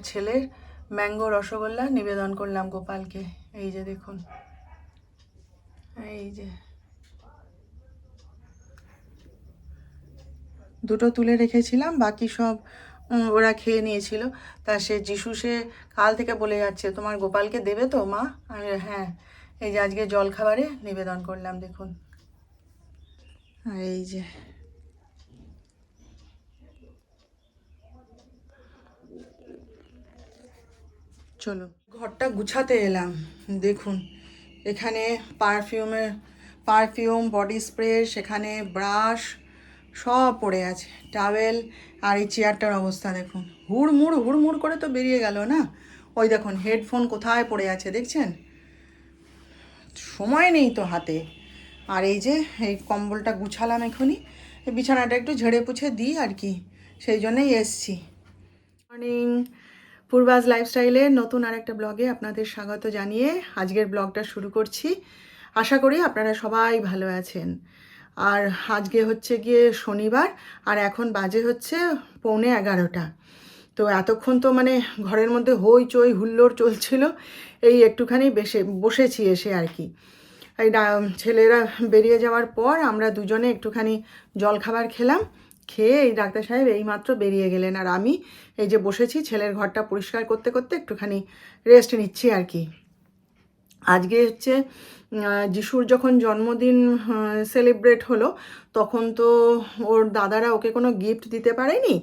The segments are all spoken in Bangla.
আমার ছেলের ম্যাঙ্গো রসগোল্লা নিবেদন করলাম গোপালকে। এই যে দেখুন। এই যে। দুটো তুলে রেখেছিলাম, বাকি সব ওরা খেয়ে নিয়েছিল। তা সে যিশু, সে কাল থেকে বলে যাচ্ছে, তোমার গোপালকে দেবে তো, মা? আমি হ্যাঁ এই যে আজকে জল খাবারে নিবেদন করলাম, দেখুন। এই যে। চলো। ঘরটা গুছাতে এলাম, দেখুন। এখানে পারফিউমের পারফিউম, বডি স্প্রে, সেখানে ব্রাশ, সব পড়ে আছে। টাওয়েল আর এই চেয়ারটার অবস্থা দেখুন। হুড়মুড় হুড়মুড় করে তো বেরিয়ে গেল না? ওই দেখুন, হেডফোন কোথায় পড়ে আছে দেখছেন? সময় নেই তো হাতে। আর এই যে, এই কম্বলটা গুছালাম এখনই। বিছানাটা একটু ঝেড়ে পুছে দিই আর কি। সেই জন্যই এসছি। মর্নিং পূর্বাজ লাইফস্টাইলে নতুন আরেকটা ব্লগে আপনাদের স্বাগত জানিয়ে আজকের ব্লগটা শুরু করছি। আশা করি আপনারা সবাই ভালো আছেন। আর আজকে হচ্ছে গিয়ে শনিবার, আর এখন বাজে হচ্ছে পৌনে এগারোটা। তো এতক্ষণ তো মানে ঘরের মধ্যে হই চই হুল্লোড় চলছিল, এই একটুখানি বেসে বসেছি এসে আর কি। এই ছেলেরা বেরিয়ে যাওয়ার পর আমরা দুজনে একটুখানি জলখাবার খেলাম খেয়ে এই ডাক্তার সাহেব এইমাত্র বেরিয়ে গেলেন। আর আমি এই যে বসেছি, ছেলের ঘরটা পরিষ্কার করতে করতে একটুখানি রেস্ট নিচ্ছি আর কি। আজকে হচ্ছে যিশুর যখন জন্মদিন সেলিব্রেট হলো, তখন তো ওর দাদারা ওকে কোনো গিফট দিতে পারেনি।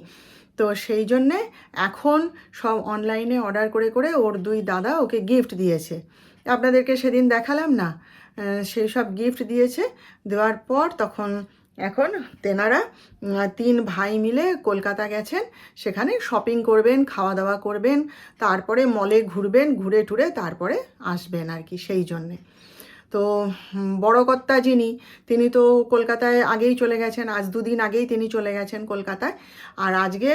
তো সেই জন্যে এখন সব অনলাইনে অর্ডার করে করে ওর দুই দাদা ওকে গিফট দিয়েছে। আপনাদেরকে সেদিন দেখালাম না সেই সব গিফট দিয়েছে। দেওয়ার পর তখন এখন তেনারা তিন ভাই মিলে কলকাতা গেছেন, সেখানে শপিং করবেন খাওয়া দাওয়া করবেন, তারপরে মলে ঘুরবেন ঘুরে টুরে তারপরে আসবেন আর কি সেই জন্যে। তো বড় কর্তা যিনি, তিনি তো কলকাতায় আগেই চলে গেছেন, আজ দুদিন আগেই তিনি চলে গেছেন কলকাতায়। আর আজকে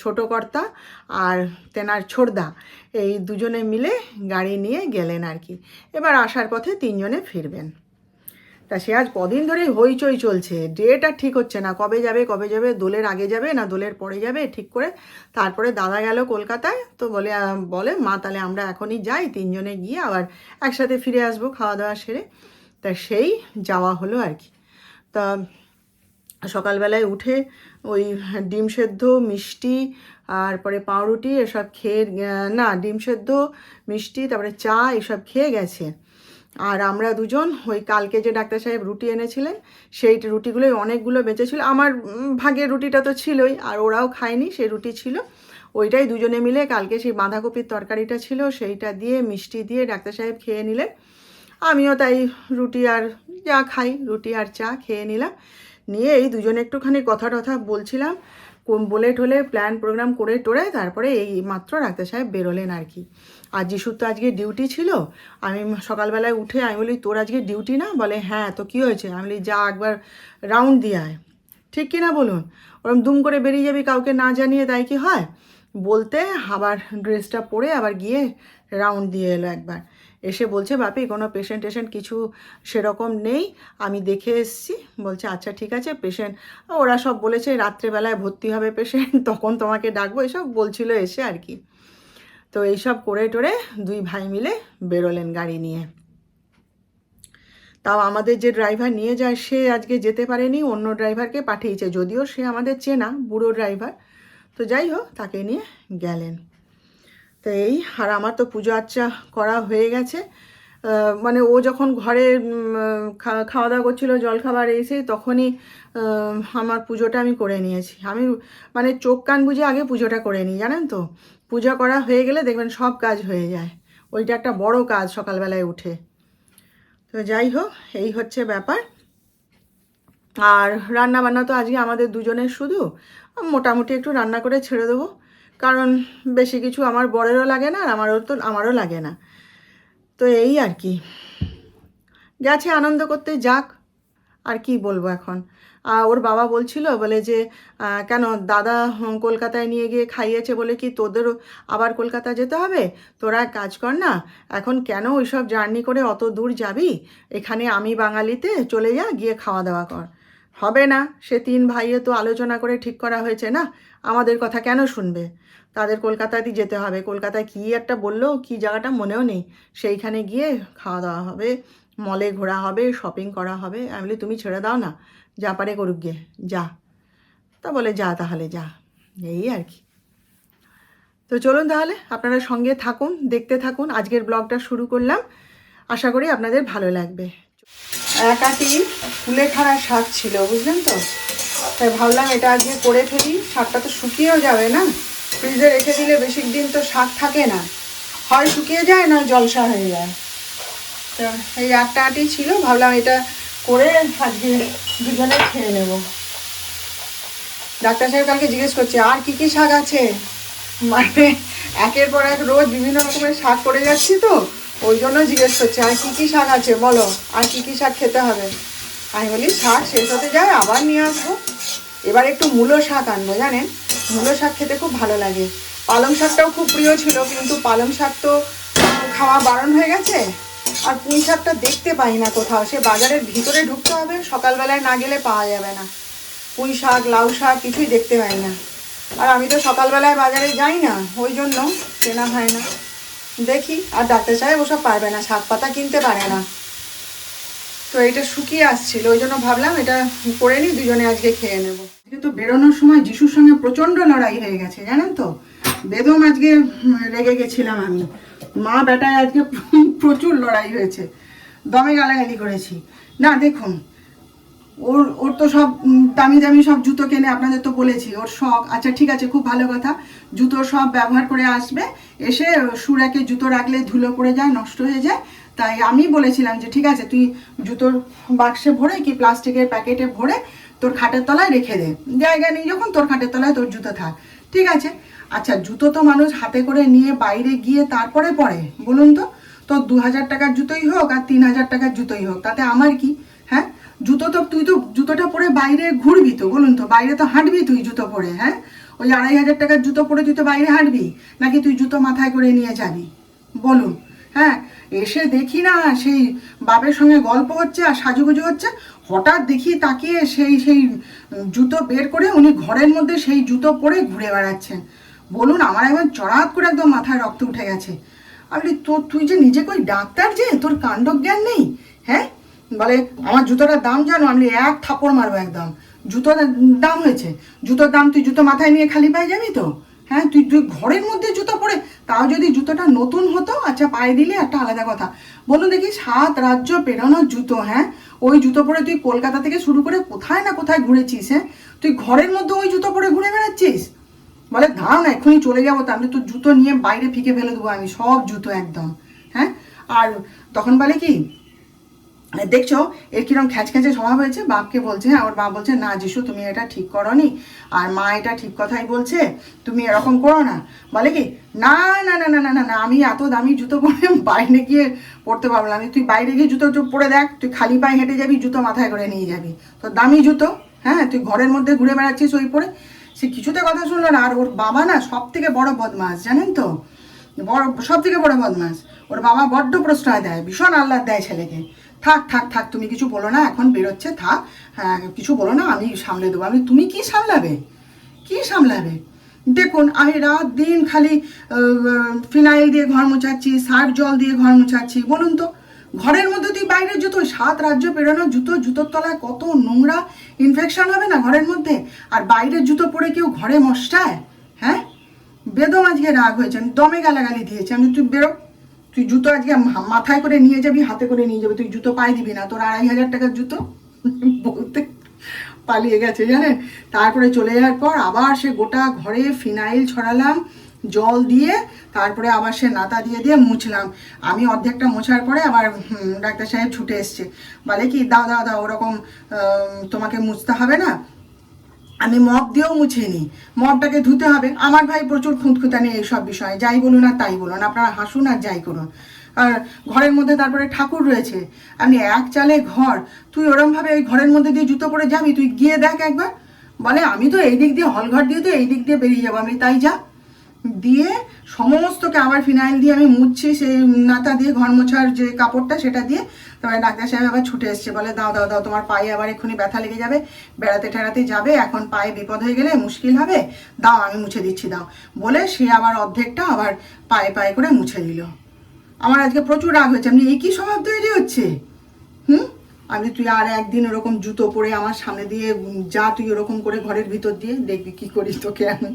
ছোট কর্তা আর তেনার ছোড়দা এই দুজনে মিলে গাড়ি নিয়ে গেলেন আর কি। এবার আসার পথে তিনজনে ফিরবেন। তা সে আজ কদিন ধরেই হইচই চলছে। ডেট আর ঠিক হচ্ছে না। কবে যাবে কবে যাবে, দোলের আগে যাবে না দোলের পরে যাবে, ঠিক করে তারপরে দাদা গেল কলকাতায় তো বলে বলে, মা, তাহলে আমরা এখনই যাই, তিনজনে গিয়ে আবার একসাথে ফিরে আসব খাওয়া দাওয়া সেরে। তা সেই যাওয়া হলো আর কি। তা সকালবেলায় উঠে ওই ডিম সেদ্ধ, মিষ্টি আর পরে পাউরুটি এসব খেয়ে, না, ডিম সেদ্ধ, মিষ্টি, তারপরে চা এসব খেয়ে গেছে। আর আমরা দুজন, ওই কালকে যে ডাক্তার সাহেব রুটি এনেছিলেন, সেই রুটিগুলোই অনেকগুলো বেঁচেছিল। আমার ভাগের রুটিটা তো ছিলই, আর ওরাও খায়নি, সেই রুটি ছিল। ওইটাই দুজনে মিলে কালকে সেই বাঁধাকপির তরকারিটা ছিল, সেইটা দিয়ে মিষ্টি দিয়ে ডাক্তার সাহেব খেয়ে নিলেন। আমিও তাই রুটি আর যা খাই, রুটি আর চা খেয়ে নিলাম। নিয়ে এই দুজনে একটুখানি কথা টথা বলছিলাম বলে টলে প্ল্যান প্রোগ্রাম করে টোরে, তারপরে এই মাত্র ডাক্তার সাহেব বেরোলেন আর কি। আর যিশুর তো আজকে ডিউটি ছিল, আমি সকালবেলায় উঠে আমি বলি, তোর আজকে ডিউটি না? বলে হ্যাঁ তো কী হয়েছে? আমি বলি, যা, একবার রাউন্ড দিয়ে আয়। ঠিক কি না বলুন? ওরম দুম করে বেরিয়ে যাবি কাউকে না জানিয়ে, তাই কি হয়? বলতে আবার ড্রেসটা পরে আবার গিয়ে রাউন্ড দিয়ে এলো একবার। এসে বলছে, বাপি, কোনো পেশেন্ট টেশেন্ট কিছু সেরকম নেই, আমি দেখে এসছি। বলছে আচ্ছা ঠিক আছে পেশেন্ট ওরা সব বলেছে, রাত্রেবেলায় ভর্তি হবে পেশেন্ট তখন তোমাকে ডাকবো। এসব বলছিল এসে আর কি। তো এইসব করে টোরে দুই ভাই মিলে বেরোলেন গাড়ি নিয়ে। তাও আমাদের যে ড্রাইভার নিয়ে যায়, সে আজকে যেতে পারেনি, অন্য ড্রাইভারকে পাঠিয়েছে। যদিও সে আমাদের চেনা, বুড়ো ড্রাইভার। তো যাই হোক, তাকে নিয়ে গেলেন। তো এই, আর আমার তো পুজো আর্চা করা হয়ে গেছে। মানে ও যখন ঘরে খাওয়া দাওয়া করছিল, জলখাবার এসে তখনই আমার পুজোটা আমি করে নিয়েছি। আমি মানে চোখ কান বুঝে আগে পুজোটা করে নিই, জানেন তো? পূজা করা হয়ে গেলে দেখবেন সব কাজ হয়ে যায়। ওইটা একটা বড় কাজ সকালবেলায় উঠে। তো যাই হোক, এই হচ্ছে ব্যাপার। আর রান্না বান্না তো আজকে আমাদের দুজনের শুধু। মোটামুটি একটু রান্না করে ছেড়ে দেবো। কারণ বেশি কিছু আমার বরেরও লাগে না, আর আমারও তো, আমারও লাগে না। তো এই আর কি। গেছে, আনন্দ করতে যাক, আর কি বলব এখন। ওর বাবা বলছিল, বলে যে কেন দাদা কলকাতায় নিয়ে গিয়ে খাইয়েছে বলে কি তোদেরও আবার কলকাতা যেতে হবে? তোরা কাজ কর না, এখন কেন ওইসব জার্নি করে অত দূর যাবি? এখানে আমি বাঙালিতে চলে যা, গিয়ে খাওয়া দাওয়া কর। হবে না। সে তিন ভাইয়ে তো আলোচনা করে ঠিক করা হয়েছে না? আমাদের কথা কেন শুনবে? তাদের কলকাতাতেই যেতে হবে। কলকাতায় কী একটা বলল, কী জায়গাটা মনেও নেই। সেইখানে গিয়ে খাওয়া দাওয়া হবে, মলে ঘোরা হবে শপিং করা হবে। আমি বলি, তুমি ছেড়ে দাও না। যা পারে করুক গিয়ে। যা। তা বলে, যা তাহলে, যা। এই আর কি। তো চলুন তাহলে, আপনারা সঙ্গে থাকুন, দেখতে থাকুন। আজকের ব্লগটা শুরু করলাম। আশা করি আপনাদের ভালো লাগবে। এক আটি কুলেখাড়া শাক ছিল, বুঝলেন তো? তাই ভাবলাম এটা আজকে করে ফেলি। শাকটা তো শুকিয়েও যাবে না? ফ্রিজে রেখে দিলে বেশি দিন তো শাক থাকে না। হয় শুকিয়ে যায় না জলসা হয়ে যায়। তো এই একটা আটি ছিল, ভাবলাম এটা করে আজকে দুজনে খেয়ে নেব। ডাক্তার সাহেব কালকে জিজ্ঞেস করছে, আর কি কি শাক আছে? মানে একের পর এক রোজ বিভিন্ন রকমের শাক করে যাচ্ছি তো। ওই জন্য জিজ্ঞেস করছে, আর কী কী শাক আছে? বলো, আর কী কী শাক খেতে হবে? আমি বলি, শাক শেষ হতে যায়, আবার নিয়ে আসব। এবার একটু মূলো শাক আনব, জানেন? মূলো শাক খেতে খুব ভালো লাগে। পালং শাকটাও খুব প্রিয় ছিল, কিন্তু পালং শাক তো খাওয়া বারণ হয়ে গেছে। আর পুঁই শাকটা দেখতে পাই না কোথাও। সে বাজারের ভিতরে ঢুকতে হবে, সকালবেলায় না গেলে পাওয়া যাবে না। পুঁই শাক, লাউ শাক কিছুই দেখতে পাই না। আর আমি তো সকালবেলায় বাজারে যাই না, ওই জন্য কেনা হয় না। দেখি, আর ডাক্তার সাহেব ওসব পারবে না শাক পাতা কিনতে পারে না। তো এটা শুকিয়ে আসছিল, ওই জন্য ভাবলাম এটা করে নিই, দুজনে আজকে খেয়ে নেব। কিন্তু বেরোনোর সময় যিশুর সঙ্গে প্রচণ্ড লড়াই হয়ে গেছে, জানেন তো? বেদম আজকে রেগে গেছিলাম আমি। মা বেটায় আজকে প্রচুর লড়াই হয়েছে। দমে গালাগালি করেছি। না, দেখুন ওর ওর তো সব দামি দামি সব জুতো কেনে আপনাদের তো বলেছি, ওর শখ। আচ্ছা ঠিক আছে, খুব ভালো কথা। জুতো সব ব্যবহার করে আসবে, এসে সুরাকে জুতো রাখলে ধুলো পড়ে যায়, নষ্ট হয়ে যায়। তাই আমি বলেছিলাম যে, ঠিক আছে, তুই জুতোর বাক্সে ভরে কি প্লাস্টিকের প্যাকেটে ভরে তোর খাটের তলায় রেখে দে। জায়গা নেই যখন, তোর খাটের তলায় তোর জুতো থাক। ঠিক আছে? আচ্ছা জুতো তো মানুষ হাতে করে নিয়ে বাইরে গিয়ে তারপরে পরে, বলুন তো? তোর দু হাজার টাকার জুতোই হোক আর তিন হাজার টাকার জুতোই হোক, তাতে আমার কি? হ্যাঁ? জুতো তো তুই তো জুতোটা পরে বাইরে ঘুরবি তো, বলুন তো, বাইরে তো হাঁটবি তুই জুতো পরে হ্যাঁ? ওই আড়াই হাজার টাকার জুতো পরে তুই তো বাইরে হাঁটবি, নাকি তুই জুতো মাথায় করে নিয়ে যাবি? বলুন হ্যাঁ? এসে দেখি না, সেই বাপের সঙ্গে গল্প হচ্ছে আর সাজুগুজু হচ্ছে, হঠাৎ দেখি তাকিয়ে সেই সেই জুতো বের করে উনি ঘরের মধ্যে সেই জুতো পরে ঘুরে বেড়াচ্ছেন। বলুন, আমার একবার চড়াত করে একদম মাথায় রক্ত উঠে গেছে। আমি তোর, তুই যে নিজে কই ডাক্তার যে, তোর কাণ্ড জ্ঞান নেই হ্যাঁ? বলে, আমার জুতোটার দাম জানো? আমি এক থাপড় মারবো একদম। জুতোর দাম হয়েছে। জুতোর দাম তুই জুতো মাথায় নিয়ে খালি পায়ে যাবি তো? হ্যাঁ তুই তুই ঘরের মধ্যে জুতো পরে, তাও যদি জুতোটা নতুন হতো আচ্ছা পায়ে দিলে, একটা আলাদা কথা। বলুন দেখি, সাত রাজ্য পেরোনোর জুতো হ্যাঁ? ওই জুতো পরে তুই কলকাতা থেকে শুরু করে কোথায় না কোথায় ঘুরেছিস হ্যাঁ? তুই ঘরের মধ্যে ওই জুতো পরে ঘুরে বেড়াচ্ছিস? বলে, দাঁড়াও না চলে যাব তাহলে তো জুতো নিয়ে বাইরে ফিকে ফেলে দেবো আমি, সব জুতো একদম। হ্যাঁ? আর তখন বলে কি দেখছ, এর কিরম খ্যাচ খ্যাচে স্বভাব হয়েছে? বাপকে বলছে হ্যাঁ ওর বাপ বলছে, না যিশু, তুমি এটা ঠিক করনি। আর মা এটা ঠিক কথাই বলছে, তুমি এরকম করো না। বলে কি, না না না না না না না, আমি এত দামি জুতো পরে বাইরে গিয়ে পড়তে পারব না। আমি, তুই বাইরে গিয়ে জুতো পরে দেখ, তুই খালি পায়ে হেঁটে যাবি, জুতো মাথায় করে নিয়ে যাবি। তো দামি জুতো হ্যাঁ তুই ঘরের মধ্যে ঘুরে বেড়াচ্ছিস ওই পরে? সে কিছুতে কথা শুনলো না। আর ওর বাবা না সব থেকে বড় বদমাস জানেন তো? বড় সব থেকে বড় বদমাস ওর বাবা বড্ড প্রশ্রয় দেয়, ভীষণ আহ্লাদ দেয় ছেলেকে। থাক থাক থাক, তুমি কিছু বলো না, এখন বেরোচ্ছে, থাক। হ্যাঁ কিছু বলো না, আমি সামলে দেবো। আমি তুমি কি সামলাবে? কি সামলাবে? দেখুন, আমি রাত দিন খালি ফিনাইল দিয়ে ঘর মোছাচ্ছি সার্ফ জল দিয়ে ঘর মোছাচ্ছি, বলুন তো। ঘরের মধ্যে তুই বাইরের জুতো, সাত রাজ্য পেরোনো জুতো, জুতোর তলায় কত নোংরা ইনফেকশন হবে না ঘরের মধ্যে? আর বাইরের জুতো পরে কেউ ঘরে মশটায়? হ্যাঁ? বেদম আজকে রাগ হয়েছে, আমি দমে গালাগালি দিয়েছি। আমি তুই বেরো তুই জুতো আজকে মাথায় করে নিয়ে যাবি, হাতে করে নিয়ে যাবি, তুই জুতো পায়ে দিবি না, তোর আড়াই হাজার টাকার জুতো বলতে পালিয়ে গেছে, জানেন? তারপরে চলে যাওয়ার পর আবার সে গোটা ঘরে ফিনাইল ছড়ালাম, জল দিয়ে, তারপরে আবার সে নাতা দিয়ে দিয়ে মুছলাম। আমি অর্ধেকটা মোছার পরে আবার ডাক্তার সাহেব ছুটে এসছে। বলে কি, দাও দাও দাও, ওরকম তোমাকে মুছতে হবে না? আমি মগ দিয়েও মুছে নিই মগটাকে ধুতে হবে। আমার ভাই প্রচুর খুঁতখুঁতানি এইসব বিষয়ে। যাই বলুন আর তাই বলুন। আপনারা হাসুন আর যাই করুন। আর ঘরের মধ্যে তারপরে ঠাকুর রয়েছে। আমি এক চালে ঘর। তুই ওরমভাবে ওই ঘরের মধ্যে দিয়ে জুতো পরে যাবি? তুই গিয়ে দেখ একবার। বলে, আমি তো এই দিক দিয়ে হল ঘর দিয়ে তো এই দিক দিয়ে বেরিয়ে যাব। আমি তাই যা। দিয়ে সমস্তকে আবার ফিনাইল দিয়ে আমি মুছছি, সেই নাতা দিয়ে ঘর মোছার যে কাপড়টা সেটা দিয়ে তারপরে ডাক্তার সাহেব আবার ছুটে এসছে, বলে দাও দাও দাও, তোমার পায়ে আবার এক্ষুনি ব্যথা লেগে যাবে, বেড়াতে টেড়াতে যাবে, এখন পায়ে বিপদ হয়ে গেলে মুশকিল হবে, দাও, আমি মুছে দিচ্ছি, দাও, বলে সে আবার অর্ধেকটা আবার পায়ে পায়ে করে মুছে দিল। আমার আজকে প্রচুর রাগ হয়েছে আপনি কি স্বভাব তৈরি হচ্ছে? হুম? আমি তুই আর একদিন ওরকম জুতো পরে আমার সামনে দিয়ে যা, তুই ওরকম করে ঘরের ভিতর দিয়ে দেখবি, কি করিস তোকে আমি?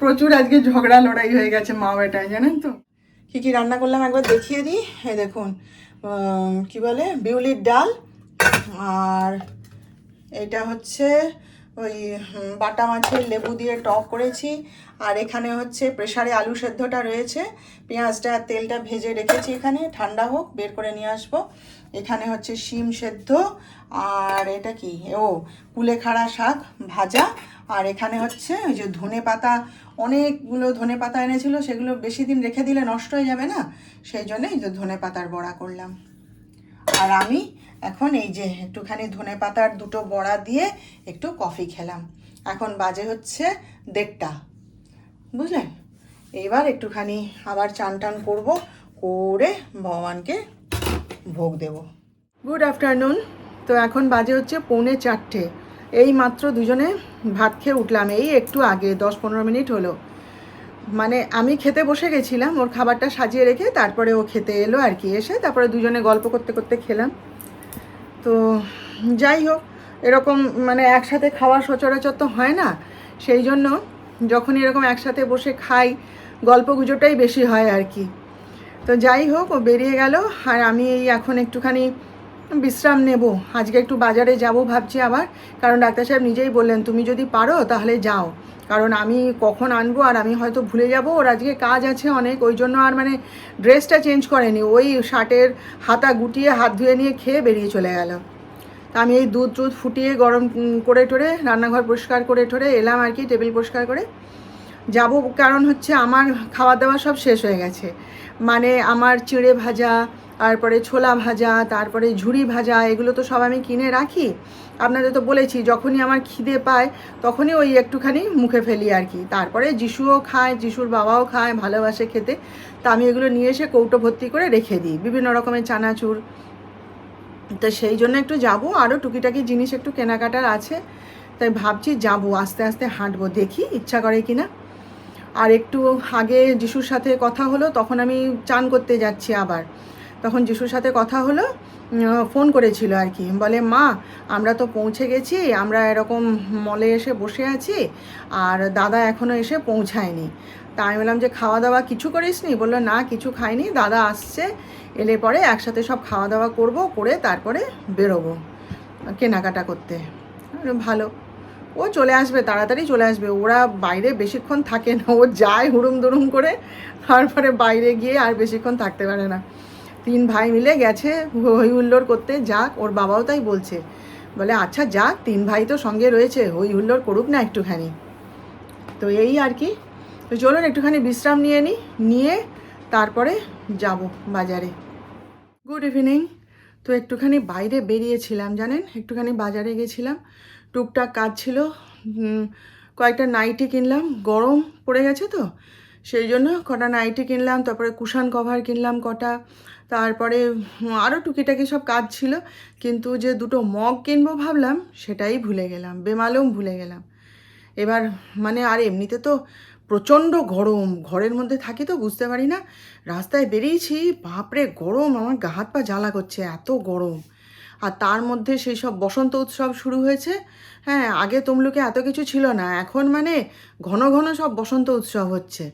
প্রচুর আজকে ঝগড়া লড়াই হয়ে গেছে মা বেটায় জানেন তো? কি কি রান্না করলাম একবার দেখিয়ে দিই। এই দেখুন কি বলে? বিউলির ডাল আর এটা হচ্ছে ওই বাটা মাছের লেবু দিয়ে টক করেছি। আর এখানে হচ্ছে প্রেসারে আলু সেদ্ধটা রয়েছে। পেঁয়াজটা তেলটা ভেজে রেখেছি এখানে। ঠান্ডা হোক, বের করে নিয়ে আসব। এখানে হচ্ছে শিম সেদ্ধ। আর এটা কি? ও কুলেখাড়া শাক ভাজা। আর এখানে হচ্ছে ওই যে ধনে পাতা, অনেকগুলো ধনে পাতা এনেছিল, সেগুলো বেশি দিন রেখে দিলে নষ্ট হয়ে যাবে না? সেই জন্য এই যে ধনে পাতার বড়া করলাম। আর আমি এখন এই যে একটুখানি ধনে পাতার দুটো বড়া দিয়ে একটু কফি খেলাম। এখন বাজে হচ্ছে দেড়টা। বুঝলেন এবার একটুখানি আবার চান টান করব, করে ভগবানকে ভোগ দেব। Good afternoon. তো এখন বাজে হচ্ছে পৌনে চারটে। এই মাত্র দুজনে ভাত খেয়ে উঠলাম। এই একটু আগে, দশ পনেরো মিনিট হলো। মানে আমি খেতে বসে গেছিলাম, ওর খাবারটা সাজিয়ে রেখে তারপরে ও খেতে এলো আর কি। এসে তারপরে দুজনে গল্প করতে করতে খেলাম। তো যাই হোক, এরকম মানে একসাথে খাওয়া সচরাচর তো হয় না। সেই জন্য যখন এরকম একসাথে বসে খাই, গল্প গুজোটাই বেশি হয় আর কি। তো যাই হোক, ও বেরিয়ে গেল আর আমি এই এখন একটুখানি বিশ্রাম নেব। আজকে একটু বাজারে যাব ভাবছি আবার। কারণ ডাক্তার সাহেব নিজেই বললেন, তুমি যদি পারো তাহলে যাও। কারণ আমি কখন আনব আর আমি হয়তো ভুলে যাব। ওর আজকে কাজ আছে অনেক, ওই জন্য আর মানে ড্রেসটা চেঞ্জ করেনি। ওই শার্টের হাতা গুটিয়ে হাত ধুয়ে নিয়ে খেয়ে বেরিয়ে চলে গেল। তা আমি এই দুধ টুধ ফুটিয়ে গরম করে টরে রান্নাঘর পরিষ্কার করে টরে এলাম আর কি, টেবিল পরিষ্কার করে। যাব, কারণ হচ্ছে আমার খাওয়া দাওয়া সব শেষ হয়ে গেছে। মানে আমার চিঁড়ে ভাজা তারপরে ছোলা ভাজা, তারপরে ঝুড়ি ভাজা, এগুলো তো সব আমি কিনে রাখি। আপনাদের তো বলেছি, যখনই আমার খিদে পায়, তখনই ওই একটুখানি মুখে ফেলি আর কি। তারপরে যিশুও খায়, যিশুর বাবাও খায়, ভালোবাসে খেতে। তা আমি এগুলো নিয়ে এসে কৌটো ভর্তি করে রেখে দিই, বিভিন্ন রকমের চানাচুর। তো সেই জন্য একটু যাব আরও টুকিটাকি জিনিস একটু কেনাকাটার আছে। তাই ভাবছি যাব, আস্তে আস্তে হাঁটবো, দেখি ইচ্ছা করে কি না। আর একটু আগে যিশুর সাথে কথা হলো, তখন আমি চান করতে যাচ্ছি আবার। তখন যিশুর সাথে কথা হলো ফোন করেছিল আর কি। বলে, মা, আমরা তো পৌঁছে গেছি, আমরা এরকম মলে এসে বসে আছি, আর দাদা এখনও এসে পৌঁছায়নি। তা আমি বললাম যে খাওয়া দাওয়া কিছু করিসনি? বলল, না, কিছু খাইনি, দাদা আসছে, এলে পরে একসাথে সব খাওয়া দাওয়া করব, করে তারপরে বেরোবো কেনাকাটা করতে। ভালো। ও চলে আসবে, তাড়াতাড়ি চলে আসবে। ওরা বাইরে বেশিক্ষণ থাকে না, ও যায় হুড়ুম দুরুম করে, তারপরে বাইরে গিয়ে আর বেশিক্ষণ থাকতে পারে না। তিন ভাই মিলে গেছে হই হুল্লোড় করতে, যাক, ওর বাবাও তাই বলছে। বলে আচ্ছা যাক, তিন ভাই তো সঙ্গে রয়েছে হই হুল্লোড় করুক না একটুখানি। তো এই আর কি। তো চলুন, একটুখানি বিশ্রাম নিয়ে নিই নিয়ে তারপরে যাব বাজারে। Good evening. তো একটুখানি বাইরে বেরিয়েছিলাম, জানেন? একটুখানি বাজারে গেছিলাম। টুকটাক কাজ ছিল। কয়েকটা নাইটি কিনলাম। গরম পড়ে গেছে তো, সেই জন্য কটা নাইটি কিনলাম, তারপরে কুশান কভার কিনলাম কটা। তারপরে আরও টুকিটাকি সব কাজ ছিল। কিন্তু যে দুটো মগ কিনবো ভাবলাম, সেটাই ভুলে গেলাম বেমালেও ভুলে গেলাম। এবার মানে আর এমনিতে তো প্রচণ্ড গরম, ঘরের মধ্যে থাকি তো বুঝতে পারি না। রাস্তায় বেরিয়েছি, বাপরে গরম, আমার গা হাত পা জ্বালা করছে, এত গরম। আর তার মধ্যে সেই সব বসন্ত উৎসব শুরু হয়েছে। হ্যাঁ আগে তমলুকে এত কিছু ছিল না, এখন মানে ঘন ঘন সব বসন্ত উৎসব হচ্ছে।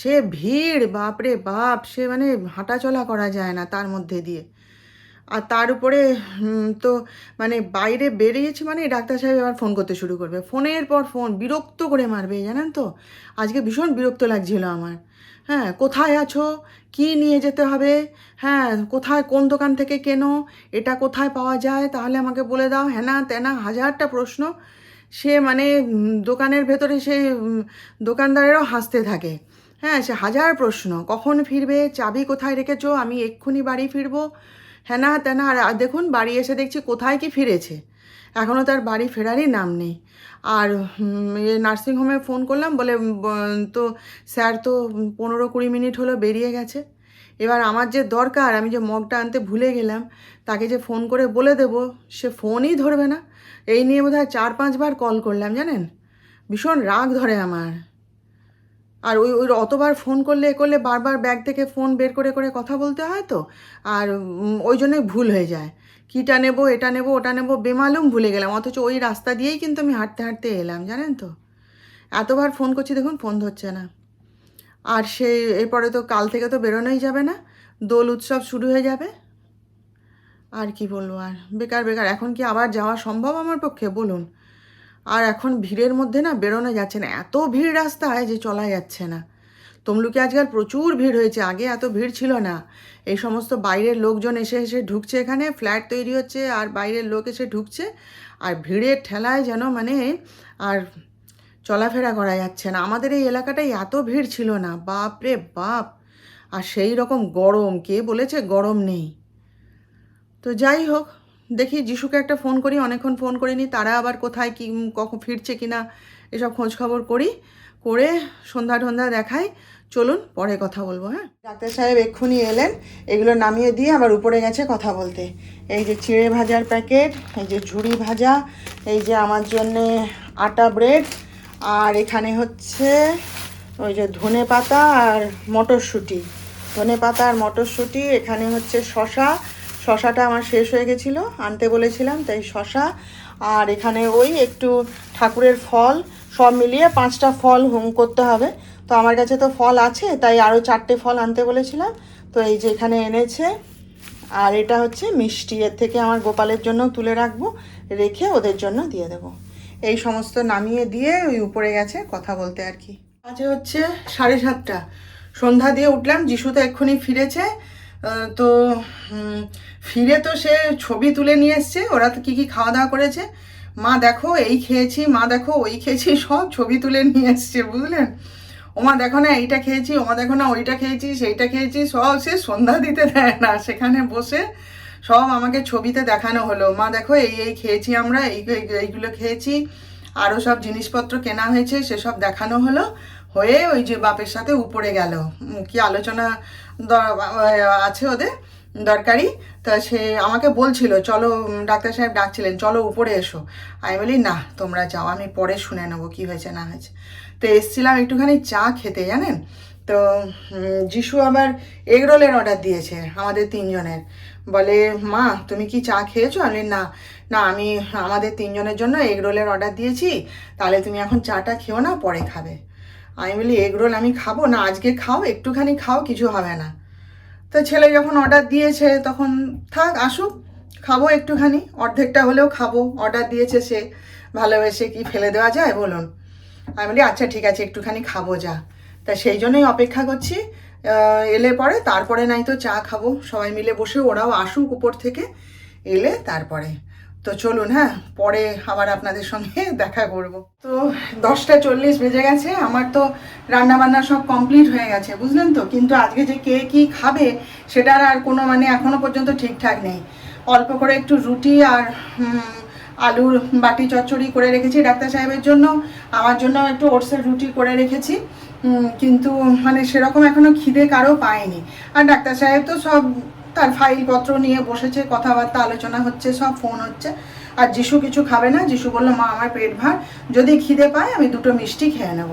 সে ভিড়, বাপরে বাপ, সে মানে হাঁটাচলা করা যায় না তার মধ্যে দিয়ে। আর তার উপরে তো মানে বাইরে বেরিয়েছি মানে ডাক্তার সাহেব এবার ফোন করতে শুরু করবে। ফোনের পর ফোন, বিরক্ত করে মারবে, জানেন তো? আজকে ভীষণ বিরক্ত লাগছিল আমার। হ্যাঁ কোথায় আছো? কি নিয়ে যেতে হবে? হ্যাঁ কোথায় কোন দোকান থেকে কেনো? এটা কোথায় পাওয়া যায়? তাহলে আমাকে বলে দাও। হ্যানা তেনা, হাজারটা প্রশ্ন। সে মানে দোকানের ভেতরে সে দোকানদারেরও হাসতে থাকে। হ্যাঁ সে হাজার প্রশ্ন। কখন ফিরবে? চাবি কোথায় রেখেছো? আমি এক্ষুনি বাড়ি ফিরবো। হ্যানা তেনা আর দেখুন, বাড়ি এসে দেখছি কোথায় কি ফিরেছে। এখনও তার বাড়ি ফেরারই নাম নেই। আর নার্সিংহোমে ফোন করলাম, বলে তো স্যার তো পনেরো কুড়ি মিনিট হলো বেরিয়ে গেছে। এবার আমার যে দরকার, আমি যে মগটা আনতে ভুলে গেলাম, তাকে যে ফোন করে বলে দেব, সে ফোনই ধরবে না। এই নিয়ে বোধহয় চার পাঁচবার কল করলাম, জানেন? ভীষণ রাগ ধরে আমার। আর ওই ওই অতবার ফোন করলে এ করলে বারবার ব্যাগ থেকে ফোন বের করে করে কথা বলতে হয় তো? আর ওই জন্যই ভুল হয়ে যায়। কীটা নেব, এটা নেব, ওটা নেব, বেমালুম ভুলে গেলাম। অথচ ওই রাস্তা দিয়েই কিন্তু আমি হাঁটতে হাঁটতে এলাম, জানেন তো? এতবার ফোন করছি, দেখুন, ফোন ধরছে না। আর সেই এরপরে তো কাল থেকে তো বেরোনোই যাবে না, দোল উৎসব শুরু হয়ে যাবে। আর কি বলব আর? বেকার বেকার। এখন কি আবার যাওয়া সম্ভব আমার পক্ষে? বলুন। আর এখন ভিড়ের মধ্যে না বেরোনো যাচ্ছে না। এত ভিড় রাস্তায় যে চলা যাচ্ছে না। তমলুকে আজকাল প্রচুর ভিড় হয়েছে, আগে এত ভিড় ছিল না। এই সমস্ত বাইরের লোকজন এসে এসে ঢুকছে এখানে, ফ্ল্যাট তৈরি হচ্ছে আর বাইরের লোক এসে ঢুকছে। আর ভিড়ের ঠেলায় যেন মানে আর চলাফেরা করা যাচ্ছে না। আমাদের এই এলাকাটায় এত ভিড় ছিল না বাপ রে বাপ! আর সেই রকম গরম, কে বলেছে গরম নেই। তো যাই হোক, দেখি যিশুকে একটা ফোন করি, অনেকক্ষণ ফোন করিনি, তারা আবার কোথায় কি, কখন ফিরছে কিনা, এসব খোঁজ খবর করি, করে সন্ধ্যা টন্ধা দেখাই। চলুন, পরে কথা বলব হ্যাঁ? ডাক্তার সাহেব এক্ষুনি এলেন, এগুলো নামিয়ে দিয়ে আবার উপরে গেছে কথা বলতে। এই যে চিড়ে ভাজার প্যাকেট, এই যে ঝুড়ি ভাজা, এই যে আমার জন্যে আটা ব্রেড, আর এখানে হচ্ছে ওই যে ধনে পাতা আর মটরশুঁটি। ধনে পাতা আর মটরশুঁটি, এখানে হচ্ছে শশা শশাটা আমার শেষ হয়ে গেছিল, আনতে বলেছিলাম, তাই শশা আর এখানে ওই একটু ঠাকুরের ফল, সব মিলিয়ে পাঁচটা ফল হুম করতে হবে। তো আমার কাছে তো ফল আছে, তাই আরও চারটে ফল আনতে বলেছিলাম। তো এই যে এখানে এনেছে, আর এটা হচ্ছে মিষ্টি, এর থেকে আমার গোপালের জন্য তুলে রাখব, রেখে ওদের জন্য দিয়ে দেবো। এই সমস্ত নামিয়ে দিয়ে ওই উপরে গেছে কথা বলতে আর কি। আজ হচ্ছে সাড়ে সাতটা। সন্ধ্যা দিয়ে উঠলাম, যিশু তো এক্ষুনি ফিরেছে। তো ফিরে তো সে ছবি তুলে নিয়ে এসছে, ওরা তো কী কী খাওয়া দাওয়া করেছে। মা দেখো, এই খেয়েছি, মা দেখো, ওই খেয়েছি, সব ছবি তুলে নিয়ে এসছে, বুঝলেন? ওমা দেখো না, এইটা খেয়েছি, ওমা দেখো না, ওইটা খেয়েছি, সেইটা খেয়েছি, সব সে সন্ধ্যা দিতে দেয় না। সেখানে বসে সব আমাকে ছবিতে দেখানো হলো। মা দেখো, এই এই খেয়েছি আমরা, এই, এই- এইগুলো খেয়েছি আরও সব জিনিসপত্র কেনা হয়েছে, সেসব দেখানো হলো, হয়ে ওই যে বাপের সাথে উপরে গেল। কি আলোচনা আছে ওদের? দরকারি। তা সে আমাকে বলছিল, চলো ডাক্তার সাহেব ডাকছিলেন, চলো উপরে এসো। আমি বলি, না, তোমরা যাও, আমি পরে শুনে নেব কী হয়েছে, না হয়েছে। তো এসছিলাম একটুখানি চা খেতে, জানেন? তো যিশু আবার এগ রোলের অর্ডার দিয়েছে, আমাদের তিনজনের। বলে, মা, তুমি কি চা খেয়েছো? আমি না। না, আমি আমাদের তিনজনের জন্য এগ রোলের অর্ডার দিয়েছি, তাহলে তুমি এখন চাটা খেও না, পরে খাবে। আমি বলি, এগ রোল আমি খাব? না, আজকে খাও, একটুখানি খাও, কিছু হবে না। তো ছেলে যখন অর্ডার দিয়েছে, তখন থাক, আসুক, খাব একটুখানি, অর্ধেকটা হলেও খাব অর্ডার দিয়েছে সে, ভালোবেসে কি ফেলে দেওয়া যায় বলুন? আমি বলি আচ্ছা ঠিক আছে, একটুখানি খাব যা। তা সেই জন্যই অপেক্ষা করছি এলে পরে, তারপরে নাই তো চা খাব, সবাই মিলে বসে, ওরাও আসুক উপর থেকে, এলে তারপরে। তো চলুন হ্যাঁ পরে আবার আপনাদের সঙ্গে দেখা করব। তো দশটা চল্লিশ বেজে গেছে, আমার তো রান্না বান্না সব কমপ্লিট হয়ে গেছে, বুঝলেন তো? কিন্তু আজকে যে কে কি খাবে, সেটার আর কোনো মানে এখনও পর্যন্ত ঠিকঠাক নেই। অল্প করে একটু রুটি আর আলুর বাটি চচ্চড়ি করে রেখেছি ডাক্তার সাহেবের জন্য। আমার জন্য একটু ওটসের রুটি করে রেখেছি। কিন্তু মানে সেরকম এখনও খিদে কারও পায়নি। আর ডাক্তার সাহেব তো সব তার ফাইলপত্র নিয়ে বসেছে, কথাবার্তা, আলোচনা হচ্ছে, সব ফোন হচ্ছে। আর যিশু কিছু খাবে না, যিশু বলল, মা, আমার পেট ভার, যদি খিদে পায়, আমি দুটো মিষ্টি খেয়ে নেব।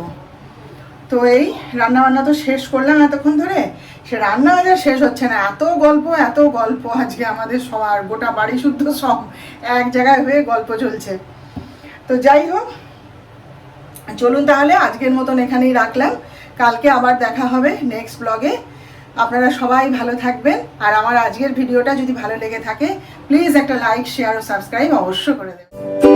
তো এই রান্না বান্না তো শেষ করলাম এতক্ষণ ধরে। সে রান্না আজ আর শেষ হচ্ছে না। এত গল্প এত গল্প আজকে আমাদের সবার, গোটা বাড়ি শুদ্ধ সব এক জায়গায় হয়ে গল্প চলছে। তো যাই হোক, চলুন তাহলে আজকের মতন এখানেই রাখলাম। কালকে আবার দেখা হবে নেক্সট ব্লগে আপনারা সবাই ভালো থাকবেন। আর আমার আজকের ভিডিওটা যদি ভালো লেগে থাকে প্লিজ একটা লাইক শেয়ার ও সাবস্ক্রাইব অবশ্য করে দেবেন।